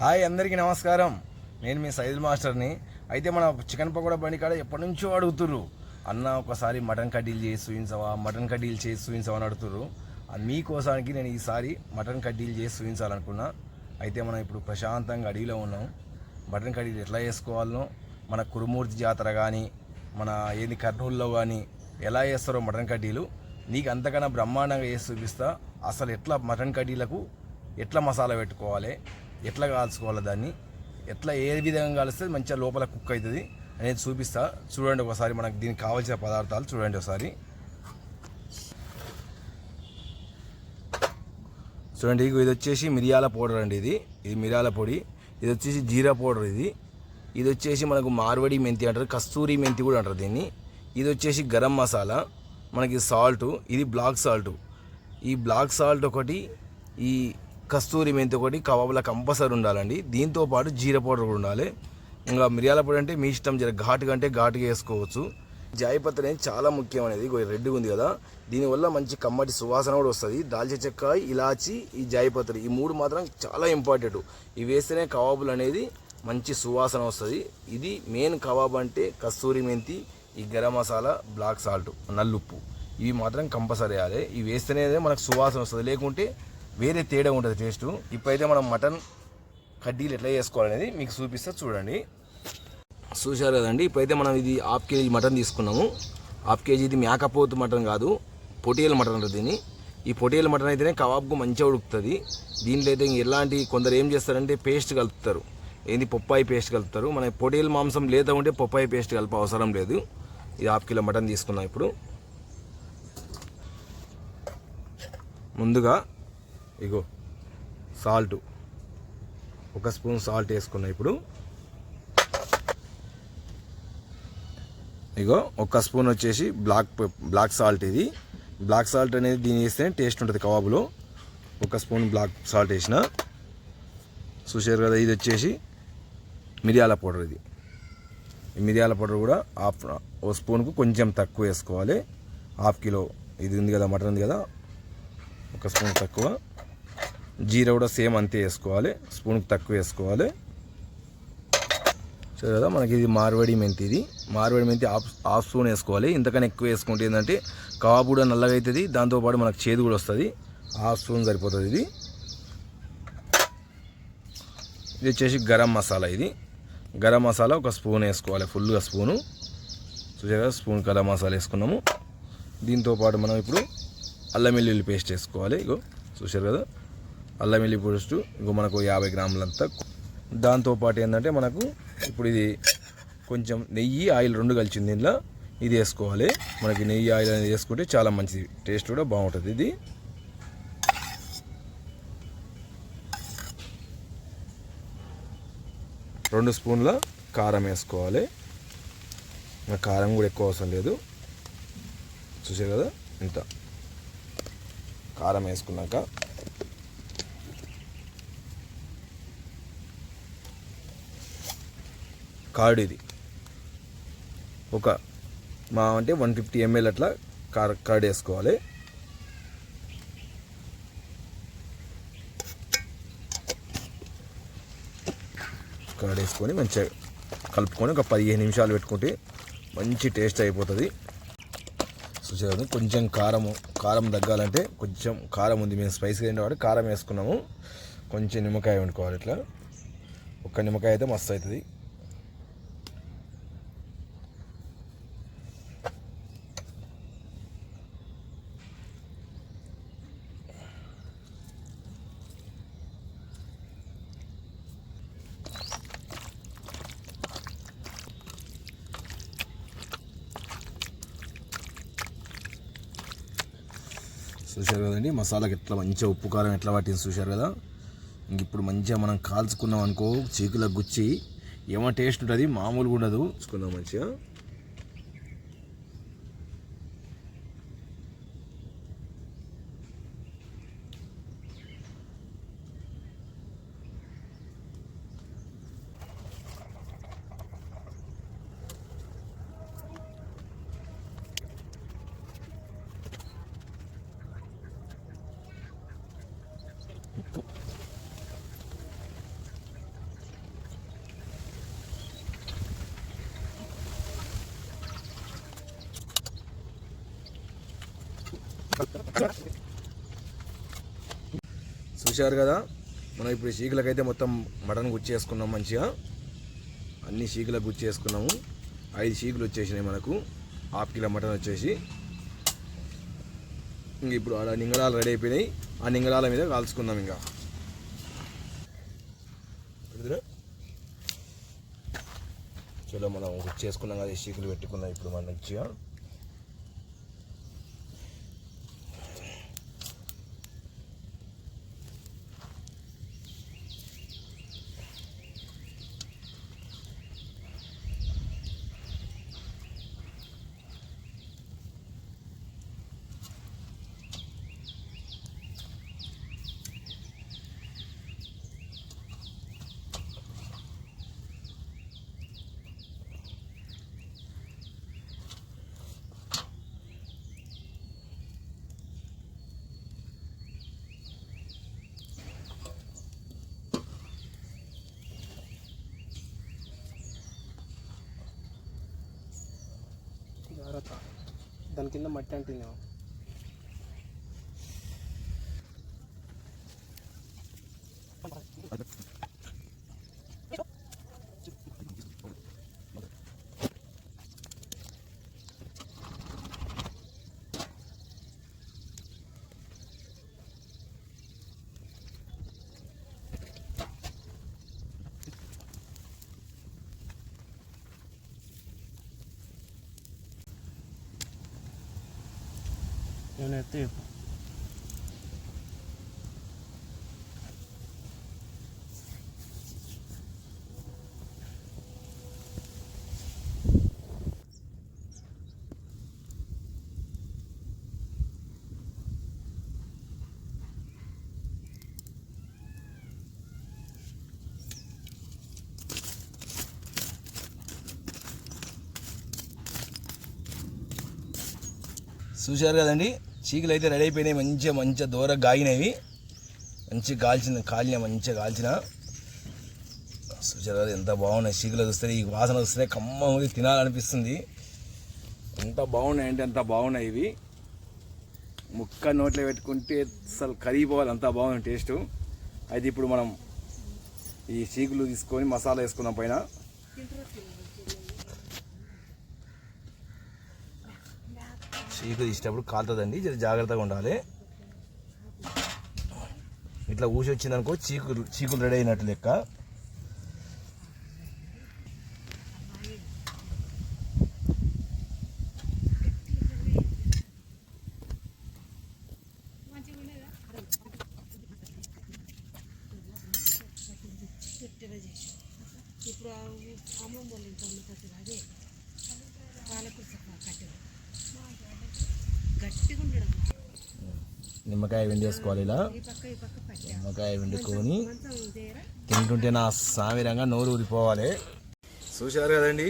Hi అందరికీ నమస్కారం. నేను మీ సైదుల్ మాస్టర్ని. అయితే మన చికెన్ పకోడా బండి కాడ ఎప్పటి నుంచో అడుగుతుర్రు. అన్న ఒకసారి మటన్ కడ్డీలు చేసి చూపించవా మటన్ కడ్డీలు చేసి చూపించవా అని అడుగుతుర్రు. అది మీకోసానికి నేను ఈసారి మటన్ కడ్డీలు చేసి చూపించాలనుకున్నా అయితే మనం ఇప్పుడు ప్రశాంతంగా అడవిలో ఉన్నాం. మటన్ కడ్డీలు ఎట్లా చేసుకోవాలనో మన కురుమూర్తి జాతర కానీ మన ఏది కర్నూలులో కానీ ఎలా చేస్తారో మటన్ కడ్డీలు నీకు అంతకన్నా బ్రహ్మాండంగా చేసి చూపిస్తా. అసలు ఎట్లా మటన్ కడ్డీలకు ఎట్లా మసాలా పెట్టుకోవాలి? ఎట్లా కాల్చుకోవాలి దాన్ని ఎట్లా ఏ విధంగా కాలిస్తే మంచిగా లోపల కుక్ అవుతుంది అనేది చూపిస్తా. చూడండి ఒకసారి మనకు దీనికి కావాల్సిన పదార్థాలు చూడండి ఒకసారి. చూడండి ఇది వచ్చేసి మిరియాల పౌడర్ అండి ఇది. ఇది మిరియాల పొడి. ఇది వచ్చేసి జీరా పౌడర్ ఇది. ఇది వచ్చేసి మనకు మార్వడి మెంతి అంటారు కస్తూరి మెంతి కూడా అంటారు దీన్ని. ఇది వచ్చేసి గరం మసాలా మనకి సాల్ట్ ఇది బ్లాక్ సాల్ట్. ఈ బ్లాక్ సాల్ట్ ఒకటి ఈ కస్తూరి మెంతి ఒకటి కబాబ్లా కంపల్సరీ ఉండాలండి. దీంతో పాటు జీర పౌడర్ కూడా ఉండాలి. ఇంకా మిరియాల పొడి అంటే మీ ఇష్టం జర ఘాటుగా అంటే ఘాటుగా వేసుకోవచ్చు. జాయిపత్రి అనేది చాలా ముఖ్యం అనేది రెడ్గా ఉంది కదా. దీనివల్ల మంచి కమ్మటి సువాసన కూడా వస్తుంది. దాల్చిన చెక్క ఇలాచి ఈ జాయిపత్రి ఈ మూడు మాత్రం చాలా ఇంపార్టెంట్. ఇవి వేస్తేనే కబాబులు అనేది మంచి సువాసన వస్తుంది. ఇది మెయిన్ కబాబ్ అంటే కస్తూరి మెంతి ఈ గరం మసాలా బ్లాక్ సాల్ట్ నల్లుప్పు ఇవి మాత్రం కంపల్సరీ వేయాలి. ఇవి వేస్తేనే మనకు సువాసన వస్తుంది. లేకుంటే వేరే తేడా ఉంటుంది టేస్ట్ ఇప్పుడైతే మనం మటన్ కడ్డీలు ఎట్లా చేసుకోవాలనేది మీకు చూపిస్తే చూడండి. చూశారు కదండి ఇప్పుడైతే మనం ఇది హాఫ్ కేజీ మటన్ తీసుకున్నాము. హాఫ్ కేజీ ఇది మేకపోతు మటన్ కాదు పొటియల్ మటన్ అంటారు దీన్ని. ఈ పొటియల్ మటన్ అయితేనే కబాబ్కు మంచిగా ఉడుకుతుంది. దీంట్లో అయితే ఎలాంటి కొందరు ఏం చేస్తారంటే పేస్ట్ కలుపుతారు. ఏంది పొప్పాయి పేస్ట్ కలుపుతారు. మన పొటియల్ మాంసం లేదా ఉంటే పొప్పాయి పేస్ట్ కలప అవసరం లేదు. ఇది హాఫ్ కిలో మటన్ తీసుకున్నాం ఇప్పుడు. ముందుగా ఇగో సాల్ట్. ఒక స్పూన్ సాల్ట్ వేసుకున్నా ఇప్పుడు. ఇగో ఒక స్పూన్ వచ్చేసి బ్లాక్ బ్లాక్ సాల్ట్ ఇది. బ్లాక్ సాల్ట్ అనేది దీని వేస్తే టేస్ట్ ఉంటుంది కబాబులో. ఒక స్పూన్ బ్లాక్ సాల్ట్ వేసిన. చూసారు కదా ఇది వచ్చేసి మిరియాల పౌడర్ ఇది. ఈ మిరియాల పౌడర్ కూడా హాఫ్ ఓ స్పూన్కు కొంచెం తక్కువ వేసుకోవాలి. హాఫ్ కిలో ఇది ఉంది కదా మటన్ ఉంది కదా ఒక స్పూన్ తక్కువ. జీరా కూడా సేమ్ అంతే వేసుకోవాలి. స్పూన్కి తక్కువ వేసుకోవాలి. సరే కదా మనకి ఇది మార్వడి మెంతి ఇది. మార్వడి మెంతి హాఫ్ ఆఫ్ స్పూన్ వేసుకోవాలి. ఇంతకన్నా ఎక్కువ వేసుకుంటే ఏంటంటే కబాబ్ కూడా నల్లగా అవుతుంది దాంతోపాటు మనకు చేదు కూడా వస్తుంది. హాఫ్ స్పూన్ సరిపోతుంది ఇది. ఇది వచ్చేసి గరం మసాలా ఇది. గరం మసాలా ఒక స్పూన్ వేసుకోవాలి ఫుల్గా స్పూను. చూసారు కదా స్పూన్ గరం మసాలా వేసుకున్నాము. దీంతో పాటు మనం ఇప్పుడు అల్లం వెల్లుల్లి పేస్ట్ వేసుకోవాలి. ఇగో చూసారు కదా? అల్లం వెల్లి పేస్ట్ ఇంకో మనకు యాభై గ్రాములంతా. దాంతోపాటు ఏంటంటే మనకు ఇప్పుడు ఇది కొంచెం నెయ్యి ఆయిల్ రెండు కలిసింది దీనిలో ఇది వేసుకోవాలి. మనకి నెయ్యి ఆయిల్ అనేది వేసుకుంటే చాలా మంచిది. టేస్ట్ కూడా బాగుంటుంది ఇది. రెండు స్పూన్ల కారం వేసుకోవాలి. కారం కూడా ఎక్కువ అవసరం లేదు. చూసారు కదా? ఇంత. కారం వేసుకున్నాక కార్డ్ ఇది. ఒక మా అంటే వన్ ఫిఫ్టీ ఎంఎల్ అట్లా కార్ కార్డ్ వేసుకోవాలి. కార్డ్ వేసుకొని మంచిగా కలుపుకొని ఒక పదిహేను నిమిషాలు పెట్టుకుంటే మంచి టేస్ట్ అయిపోతుంది. చూసేది కొంచెం కారము కారం తగ్గాలంటే కొంచెం కారం ఉంది. మేము స్పైసీగా తింటే కాబట్టి కారం వేసుకున్నాము. కొంచెం నిమ్మకాయ వండుకోవాలి ఇట్లా. ఒక్క నిమ్మకాయ అయితే మస్తు అవుతుంది. చూశారు కదండి. మసాలాకి ఎట్లా మంచిగా ఉప్పు కారం ఎట్లా పట్టింది చూశారు కదా. ఇంక ఇప్పుడు మంచిగా మనం కాల్చుకున్నాం అనుకో చీకులకు గుచ్చి ఏమో టేస్ట్ ఉంటుంది మామూలుగా ఉండదు. చూసుకుందాం మంచిగా. చూశారు కదా. మనం ఇప్పుడు చీకులకైతే మొత్తం మటన్ గుచ్చేసుకున్నాం మంచిగా. అన్ని షీకులకు గుచ్చేసుకున్నాము ఐదు షీకులు వచ్చేసినాయి మనకు. హాఫ్ కిలో మటన్ వచ్చేసి. ఇంక ఇప్పుడు ఆ నింగళాలు రెడీ అయిపోయినాయి. ఆ నింగళాల మీద కాల్చుకుందాం ఇంకా. చలో మనం గుచ్చేసుకున్నాం కదా ఈ షీకులు పెట్టుకున్నాం ఇప్పుడు మనం మంచిగా. దాని కింద మట్టి అంటుంది నేను చూశారు కదండి? చీకులు అయితే రెడీ అయిపోయినాయి మంచిగా మంచిగా దూర గాగినవి. మంచిగా కాల్చిన కాలిన మంచిగా కాల్చిన. చూశారు ఎంత బాగున్నాయి చీకులు చూస్తే ఈ వాసన వస్తే కమ్మ ఉంది తినాలనిపిస్తుంది. ఎంత బాగున్నాయి అంటే అంత బాగున్నాయి ఇవి. ముక్క నోట్లో పెట్టుకుంటే అసలు కరిగిపోవాలి అంత బాగుంది టేస్ట్. అయితే ఇప్పుడు మనం ఈ చీకులు తీసుకొని మసాలా వేసుకున్నాం పైన. చీకు తీసేటప్పుడు కాలుతుందండి. జర జాగ్రత్తగా ఉండాలి. ఇట్లా ఊసి వచ్చిందనుకో చీకులు చీకులు రెడీ అయినట్టు లెక్క ఇప్పుడు అమ్మమ్మ వాళ్ళ ఇంట్లో కట్టెలు అదే పాలకూర కట్టెలు గట్టిగా ఉండడం నిమ్మకాయ వెండేసుకోవాలి ఇలా. నిమ్మకాయ వెండుకొని తింటుంటే నా సామిరంగా నోరు ఊరిపోవాలి. చూశారు కదండి?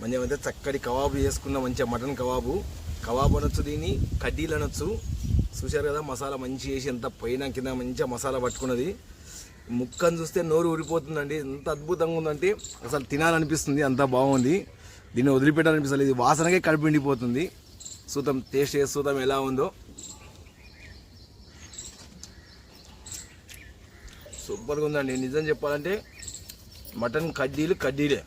మంచిగా మధ్య చక్కటి కబాబు చేసుకున్న మంచిగా మటన్ కబాబు. కబాబు అనొచ్చు దీన్ని కడ్డీలు అనొచ్చు. చూశారు కదా మసాలా మంచి వేసి ఎంత పైన కింద మంచిగా మసాలా పట్టుకున్నది. ముక్కను చూస్తే నోరు ఊరిపోతుందండి. ఎంత అద్భుతంగా ఉందంటే అసలు తినాలనిపిస్తుంది అంత బాగుంది. దీన్ని వదిలిపెట్టాలనిపిస్తుంది ఇది వాసనకే కడుపు ఎండిపోతుంది చూద్దాం టేస్ట్ చేసి చూద్దాం ఎలా ఉందో. సూపర్గా ఉందండి. నిజం చెప్పాలంటే మటన్ కడ్డీలు కడ్డీలే.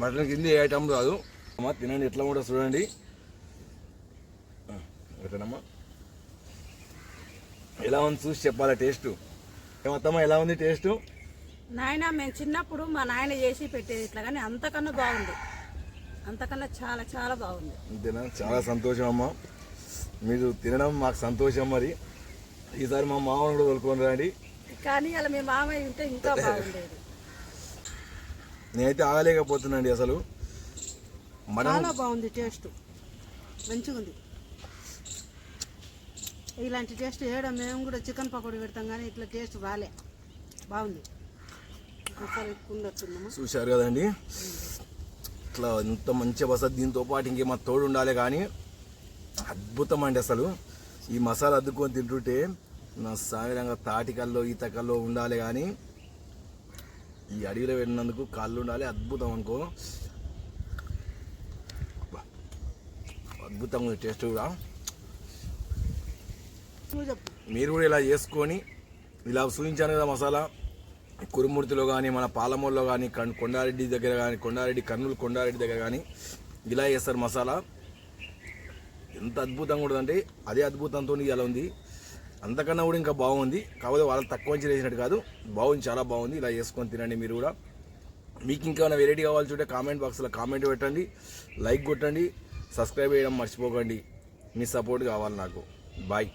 మటన్ కింద ఏ ఐటమ్ రాదు. అమ్మా తినండి. ఎట్లా కూడా చూడండి. ఎట్లనమ్మా ఎలా ఉంది చూసి చెప్పాలి టేస్ట్? ఏమత్తమ్మా ఎలా ఉంది టేస్ట్? నాయన మేము చిన్నప్పుడు మా నాయన చేసి పెట్టేది ఇట్లా కానీ అంతకన్నా బాగుంది. అంతకన్నా చాలా చాలా బాగుంది. అంతేనా? చాలా సంతోషం అమ్మా. మీరు తినడం మాకు సంతోషం మరి. ఈసారి మా మామను కూడా తోలుకొని రండి. కానీ అలా మీ మామయ్య ఉంటే ఇంకా బాగుండేది. నేనైతే ఆగలేకపోతున్నాండి అసలు. చాలా బాగుంది టేస్ట్. మంచిగా ఉంది. ఇలాంటి టేస్ట్ వేయడం మేము కూడా చికెన్ పకోడీ పెడతాం కానీ ఇట్లా టేస్ట్ రాలే. బాగుంది. ఎక్కువ చూశారు కదండి. ఇట్లా ఎంత మంచి వసతి దీంతో పాటు ఇంకేమో తోడు ఉండాలి కానీ అద్భుతం అండి అసలు. ఈ మసాలా అద్దుకొని తింటుంటే నా సాగరంగా తాటికల్లో ఈతకల్లో ఉండాలి కానీ ఈ అడవిలో వెళ్ళినందుకు కాళ్ళు ఉండాలి. అద్భుతం అనుకో. అద్భుతంగా ఉంది. టేస్ట్ కూడా. మీరు కూడా ఇలా చేసుకొని ఇలా చూపించాను కదా మసాలా. కురుమూర్తిలో కానీ మన పాలమూరులో కానీ కన్- కొండారెడ్డి దగ్గర కానీ కొండారెడ్డి కర్నూలు కొండారెడ్డి దగ్గర కానీ ఇలా చేస్తారు మసాలా. ఎంత అద్భుతంగా ఉంటుందంటే అదే అద్భుతంతో ఇలా ఉంది. అంతకన్నా కూడా ఇంకా బాగుంది. కాకపోతే వాళ్ళు తక్కువ అంచనా వేసినట్టు కాదు. బాగుంది చాలా బాగుంది. ఇలా చేసుకొని తినండి మీరు కూడా. మీకు ఇంకా ఏమైనా వెరైటీ కావాలి చూడే కామెంట్ బాక్స్లో కామెంట్ పెట్టండి. లైక్ కొట్టండి. సబ్స్క్రైబ్ చేయడం మర్చిపోకండి. మీ సపోర్ట్ కావాలి నాకు. బాయ్